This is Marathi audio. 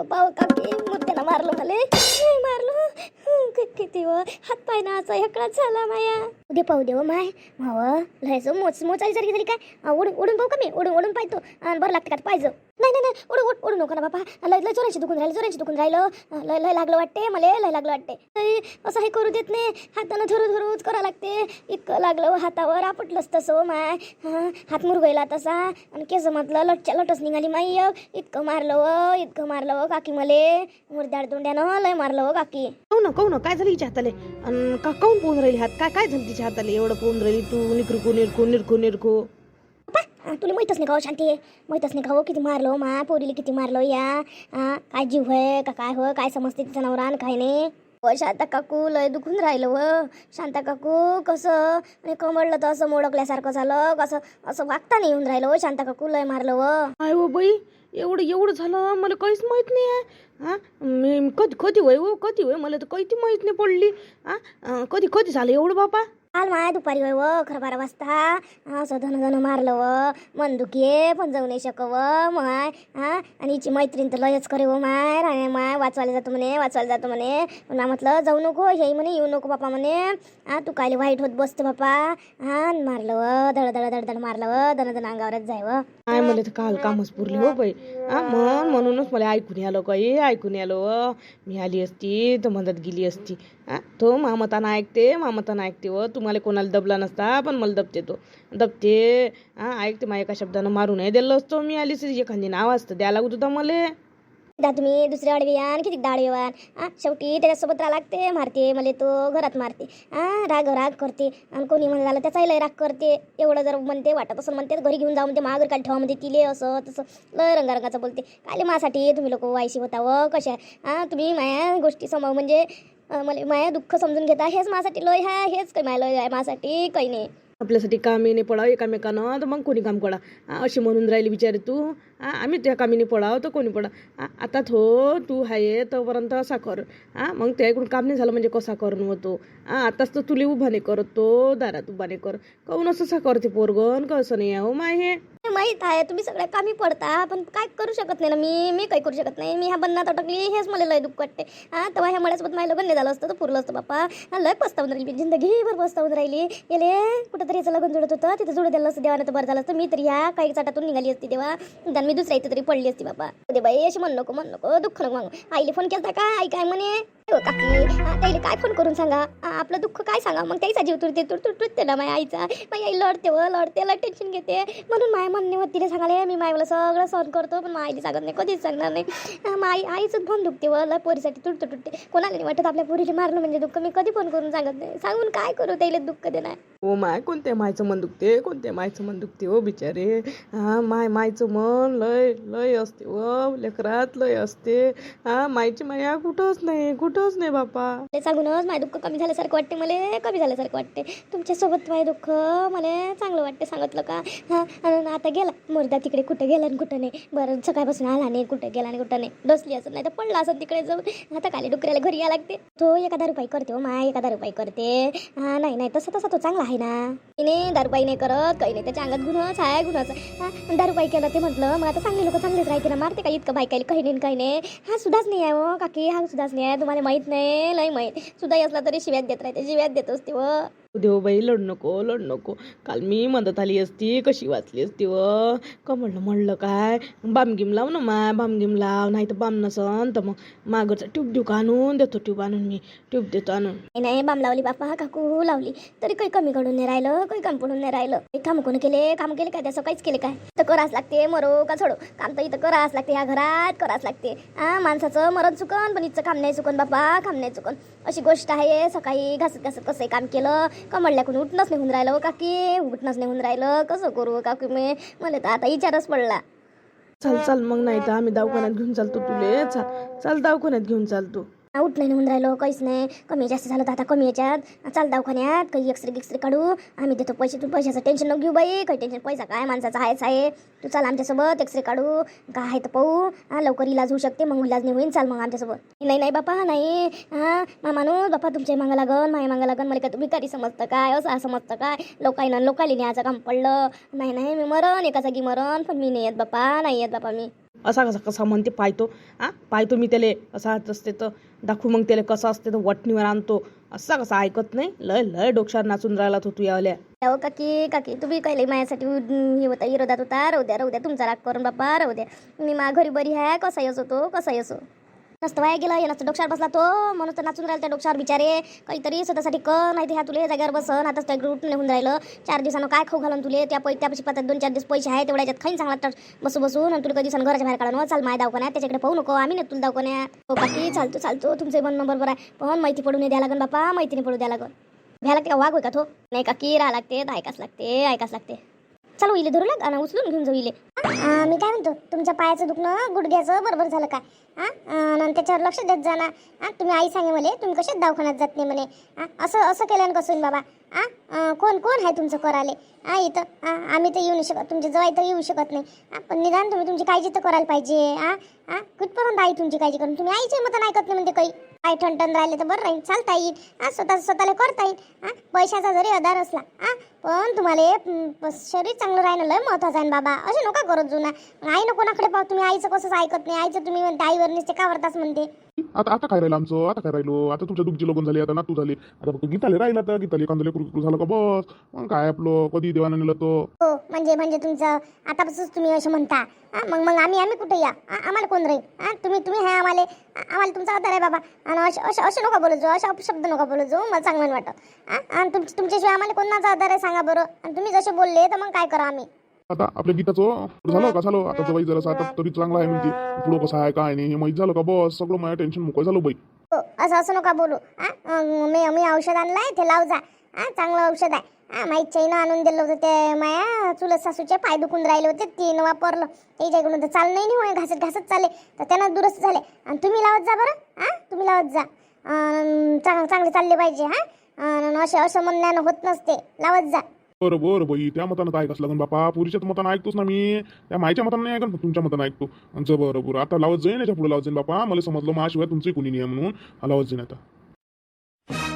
पाव पाव काकी मुद्द्यानं मारलं मला. लय मारलं. किती व. हात पाय नाचा हेकडाच झाला माया. उद्या पाहू दे माय. भाव लयचं मोच मोचाली सारखी झाली काय? उडून उडून पाहू का मी? उडून उडून पाहतो. आणि बरं लागतं का पाहिजे नाही नाही नाही उडू उड- उडू नको ना बापा. लय लय जोरांशी दुखून राहिलं जोरांशी दुखून राहिलं. लय लय लागलं वाटते मला लय लागलं वाटते. तरी असं हे करू देत नाही. हातानं धरू धरूच करा लागते. इतकं लागलं हातावर आपटलंच तसं माय. हात मुरगळला तसा. आणि केस म्हटलं लटच्या लटच निघाली माई. इतकं मारलं व इतकं मारलं व काकी मले. मुरदाड दोंड्यानं लय मारलं व काकी. हो ना काऊ काय झालं हिच्या हाताले? अन का काऊन पोहून राहिली हात? काय काय झालं तिच्या हाताले? एवढं पोहून राहिली तू निकरकू निरखू निरखू निरखू. तुला माहीतच नाही का हो शांती? माहीतच नाही का हो किती मारलो हो, मा? पोरीला किती मारलो हो या? काय जीव होय का काय होय काय समजते तिचा नवरा आणि काय नाही? व शांता काकू लय दुखून राहिलं व. शांता काकू कसं? आणि कमळलं तर असं मोडकल्यासारखं झालं. कसं? असं वागता नाही येऊन राहिलं व शांता काकू लय मारलं व. काय हो बाई एवढं एवढं झालं मला काहीच माहीत नाही आहे. हां? मी कधी कधी होय हो कधी होय मला तर काही माहीत नाही पडली. हा? कधी कधी झालं एवढं बापा? काल माया दुपारी होय व खरं बारा वाजता. असं धन धन मारलं व. मन दुखे पण जाऊ नाही शकव माय. हा आणि हिची मैत्रीण तर लयच करे व माय. राणे माय वाचवायला जातो म्हणे वाचवायला जातो म्हणे. पुन्हा म्हटलं जाऊ नको हे म्हणे येऊ नको बापा म्हणे. हा तू कायले वाईट होत बसतो बापा. हा मारलं व धड धड धड धड मारलं व धन अंगावरच जाय व. काय मला तर काल कामच पुरली हो बाई. हा म्हण म्हणूनच मला ऐकून आलो काही ऐकून आलो मी आली असती तर मदत गेली असती. हा तो मामतानं ऐकते मामतानं ऐकते व. तू तुम्हाला कोणाला दबला नसता पण मला दबते तो. दबते हा ऐकते मा एका शब्दानं मारू नाही दिलं असतो मी आलीच एखादी नाव असतं द्या लागत होता मला. दा तुम्ही दुसऱ्या अडवियान किती दाड येवा शेवटी त्याच्यासोबत राहा लागते मारते मला तो घरात मारते. हा राग राग करते. आणि कोणी म्हणून झालं त्याचाही लय राग करते. एवढं जर म्हणते वाटत असं म्हणते घरी घेऊन जाऊ म्हणते महागर काल ठेवा म्हणते तिले असं तसं. लय रंगारंगाचं बोलते. कायले माझ्यासाठी तुम्ही लोक वायशी होता व कशा. हा तुम्ही माया गोष्टी समोर म्हणजे मला माया दुःख समजून घेता. हेच माझ्यासाठी लय आहे हेच काही माय लय आहे माझ्यासाठी काही नाही. आपल्यासाठी कामीने पडाव एकामेकानं तर मग कोणी काम करा अशी म्हणून राहिली बिचारे तू. आम्ही त्या कामीने पडाव तर कोणी पडा. हा, आता थो तू आहे तोपर्यंत असा कर. हा मग त्याकडून काम नाही झालं म्हणजे कसा करून होतो आताच तर तुले उभा नाही तो दारात उभा नाही कर. काऊन असं सा करते पोरगन कसं नाही आहे हो माय हे. माहीत आहे तुम्ही सगळ्या कामी पडता पण काय करू शकत नाही ना मी मी काही करू शकत नाही. मी ह्या बंधात अटकली हेच मला लय दुःख वाटते. हा तेव्हा ह्या मळ्यासोबत माझ्या लग्न झालं असतं तर पुरलं असतं बाप्पा. हा, लय पस्तावून राहिली मी जिंदगीभर पस्तावून राहिली. गेले कुठं याचं लग्न जुळत होतं तिथं जुळू दिलं असतं देवानं तर बरं झालं असतं. मी तरी ह्या काही चाटातून निघाली असती तेव्हा. निदान मी दुसऱ्या इथं तरी पडली असती बाबा. दे बाई अशी म्हण नको म्हण नको दुःख नको मागू. आईले फोन केलता का? आई काय म्हणे? हो, काकी. त्याला काय फोन करून सांगा? हा, आपलं दुःख काय सांगा मग त्याचा जीव तुरते तुर तुर तुरते ना माझ्या आईचा. माझी आई लढते व लढते लय टेन्शन घेते. म्हणून माय म्हणणे मग तिला सांगाले मी मायला सगळं सहन करतो पण आईला सांगत नाही कधीच सांगणार नाही. हा, आईचं फोन दुखते व लय पोरीसाठी तुटते तुटते कोणाला नाही वाटत आपल्या पोरीला मारलं म्हणजे दुःख. मी कधी फोन करून सांगत नाही. सांगून काय करू त्याला दुःख देणार? हो माय कोणत्या मायचं मन दुखते? कोणत्या मायचं मन दुखते हो बिचारे? हा माय मायचं मन लय लय असते व लेकरात लय असते. हा मायची माया कुठंच नाही कुठं कुठंच नाही बापा. ते सांगूनच माझं दुःख कमी झाल्यासारखं वाटते मला कमी झाल्यासारखं वाटते. तुमच्यासोबत माझे दुःख मला चांगलं वाटते सांगितलं का? हां आणि आता गेला. मुर्दा तिकडे कुठं गेला आणि कुठं नाही. बरं सकाळपासून आला नाही कुठं गेला आणि कुठं नाही. डसली असं नाही तर पडला असं तिकडे जाऊन. आता काले डुकऱ्याला घरी यायला लागते. तो एका दारूपाई करते हो माय एका दारूपाई करते. हा नाही नाही तसं तसा तो चांगला आहे ना. तिने नाही करत काही नाही. त्याच्या अंगात गुन्हाच आहे गुन्हाच हा दारुपाई केलं ते म्हटलं मग आता चांगले लोक चांगलेच राहते ना. मारते का इतकं बायकायला? काही नाही काही नाही. हा सुद्धाच नाही आहे हो काकी. हा सुद्धाच नाही आहे. तुम्हाला माहीत नाही लय माहीत. सुद्धा असला तरी शिव्यात देत राहते शिव्यात देत असते व. देव बाई लढ नको लढ नको. काल मी मदत आली असती कशी वाचली असती व? का म्हणलं म्हणलं काय बामगिम लाव ना माय बामगिम लाव नाही तर बाम नसन तर मग मागरचा ट्यूब देऊ का आणून? देतो ट्यूब आणून मी ट्यूब देतो आणून. नाही नाही बाम लावली बापा काकू लावली. तरी काही कमी कडून नाही राहिलं काही काम पडून नाही राहिलं. काही काम कोण केले काम केले काय? त्याचं काहीच केले काय? तर करावंच लागते मरो का सोडो? काम तर इथं करावंच लागते ह्या घरात करावंच लागते. हा माणसाचं मरण चुकन पण इथचं काम नाही चुकन बापा काम नाही चुकन. अशी गोष्ट आहे सकाळी घासत घासत कसंही काम केलं कमळल्याकडून उठणंच होऊन राहिलं हो काकी? उठणंच होऊन राहिलं. कसं करू हो काकी मी? मला तर आता विचारच पडला. चल चल मग नाही तर आम्ही दवाखान्यात घेऊन चालतो तुले. चाल चाल दवाखान्यात घेऊन चालतो. उठ नाही होऊन राहिलो काहीच नाही. कमी जास्त झालं तर आता कमी याच्यात. चाल दवाखान्यात काही एक्सरे गिक्सरे काढू. आम्ही देतो पैसे तू पैशाचं टेन्शन नको घेऊ बाई. काही टेन्शन पैसा काय माणसाचा आहेच आहे. तू चाल आमच्यासोबत एक्सरे काढू. काय आहे तर पाहू. हा लवकर इलाज होऊ शकते मग इलाज नाही होईल चाल मग आमच्यासोबत. नाही नाही बापा नाही. हा मा माणूस बापा तुमच्या मागं लागन माझ्या मागं लागन. मला काय तुम्ही कधी समजतं काय? असं समजतं काय? लोकांना लोकांनी न्यायचं काम पडलं. नाही नाही मी मरण एका जागी मरण. पण मी नाही येत बापा नाही येत बापा मी. असा कसा कसा म्हणते पाहतो. हा? पाहतो मी त्याले. असा असते तर दाखवू मग त्याला कसं असते तर वटणीवर आणतो. असा कसा ऐकत नाही. लय लय डोक्यावर नाचून राहिला तो हो तू यावल्या अहो काकी काकी तुम्ही काही माझ्यासाठी हे होता इरोदात होता. राहू द्या राहू द्या. तुमचा राग करून बाप्पा राहू द्या. मी मा घरी बरी आहे. कसा येस तो? कसा येसो? नसतं वाया गेला नसतं डोक्यावर बसला तो. म्हणून तर नाचून राहिला त्या डोक्यावर बिचारे. काहीतरी स्वतःसाठी कर नाही ते ह्या तुले जागेवर बसन. आता त्या ग्रुप होऊन राहिलं. चार दिवसानं काय खाऊ घालून तुले? त्या पै त्यापाशी पाहतात दोन चार दिवस पैसे आहे तेवढ्या याच्यात खाईन चांगला तर बसू बसून आणि तुला कधी दिवसानं घराच्या बाहेर काढून चाल माय दावकण्यात त्याच्याकडे पाहू नको. आम्ही नाही तुला दवाखान्यात. हो बाकी चालतो चालतो. तुमचं म्हणणं बरोबर आहे. पण माहिती पडून द्या लागन बापा. माहितीने पडू द्या लागन. भ्या लागते. का वाघ होय का तो? नाही का? की राहा लागते तर ऐकाच लागते ऐकाच लागते. चालू इले धरू लाग आणि उचलून घेऊन जाऊ इले. मी काय म्हणतो तुमच्या पायाचं दुखणं गुडघ्याचं बरोबर झालं का? हां त्याच्यावर लक्ष देत जा ना. हां तुम्ही आई सांगे मला तुम्ही कसे दवाखान्यात जात नाही म्हणे. हां असं असं केल्यानं कसं होईल बाबा? हां कोण कोण आहे तुमचं कराले हां इथं हां आम्ही तर येऊ नाही शकत तुमच्या जवळ तर येऊ शकत नाही. हां पण निदान तुम्ही तुमची काळजी तर करायला पाहिजे. हां हां कुठपर्यंत आई तुमची काळजी करून? तुम्ही आईचे मतं ऐकत नाही म्हणते काही. आई ठणठण राहिले तर बरं राहील चालता येईल. हां स्वतः स्वतःला करता येईल. हां पैशाचा जरी आधार असला हां पण तुम्हाला हं, शरीर चांगलं राहणं लय महत्वाचं आहे बाबा. असे नका करत जुना. आईनं कोणाकडे पाहू? तुम्ही आईचं कसंच ऐकत नाही. आईचं तुम्ही म्हणते आईवर नसते का वरताच म्हणते. आता आता काय राहिलं आमचं? आता काय राहिलो? आता तुमच्या दुःखची लगन झाली आता नातू झाली. आता फक्त गीताले राहिलं तर गीताले कांदले कुरकुर झालं का बस? मग काय आपलं? कधी देवानं नेलं तो हो म्हणजे म्हणजे तुमचं आतापासूनच तुम्ही असं म्हणता. हां मग मग आम्ही आम्ही कुठे या? आम्हाला कोण राहील? हां तुम्ही तुम्ही आहे आम्हाला. आम्हाला तुमचा आधार आहे बाबा. आणि असे असे असे नका बोलू जो असे अपशब्द नका बोलू जो मला चांगलं वाटत. हां? आणि तुम तुमच्याशिवाय आम्हाला कोणाचा आधार आहे सांगा बरं. आणि तुम्ही जसे बोलले तर मग काय करा आम्ही? आता आपल्या गीताचं झालं का? झालं. आता जवाई जरा आता तरी चांगला आहे म्हणते. पुढं कसं आहे काय नाही हे माहीत झालं का बस? सगळं माझ्या टेन्शन मोकळं झालं बाई. हो असं असं नका बोलू. हां? मी मी औषध आणलंय ते लाव जा. हां? चांगलं औषध आहे. हां माहीत आणून दिलं होतं ते माया. चुलत सासूचे पाय दुखून राहिले होते तीन वापरलं. त्याच्याकडून तर चाल नाही होय घासत घासत चाले तर त्यानं दुरुस्त झाले. आणि तुम्ही लावत जा बरं हां? तुम्ही लावत जा. चांग चांगले चालले पाहिजे हां? असे असं म्हणण्यानं होत नसते. लावत जा. बरं बरं बाई त्या मतानं काय कसं लागन बापा. पुरीच्या मतानं ऐकतोच ना मी. त्या मायच्या मतानं नाही ऐकन तुमच्या मतानं ऐकतो. आणि जर बरं बरं आता लावत जाईन याच्यापुढे लावत जाईन बापा. मला समजलं माझ्याशिवाय तुमचंही कुणी नाही म्हणून. लावत जाईन आता.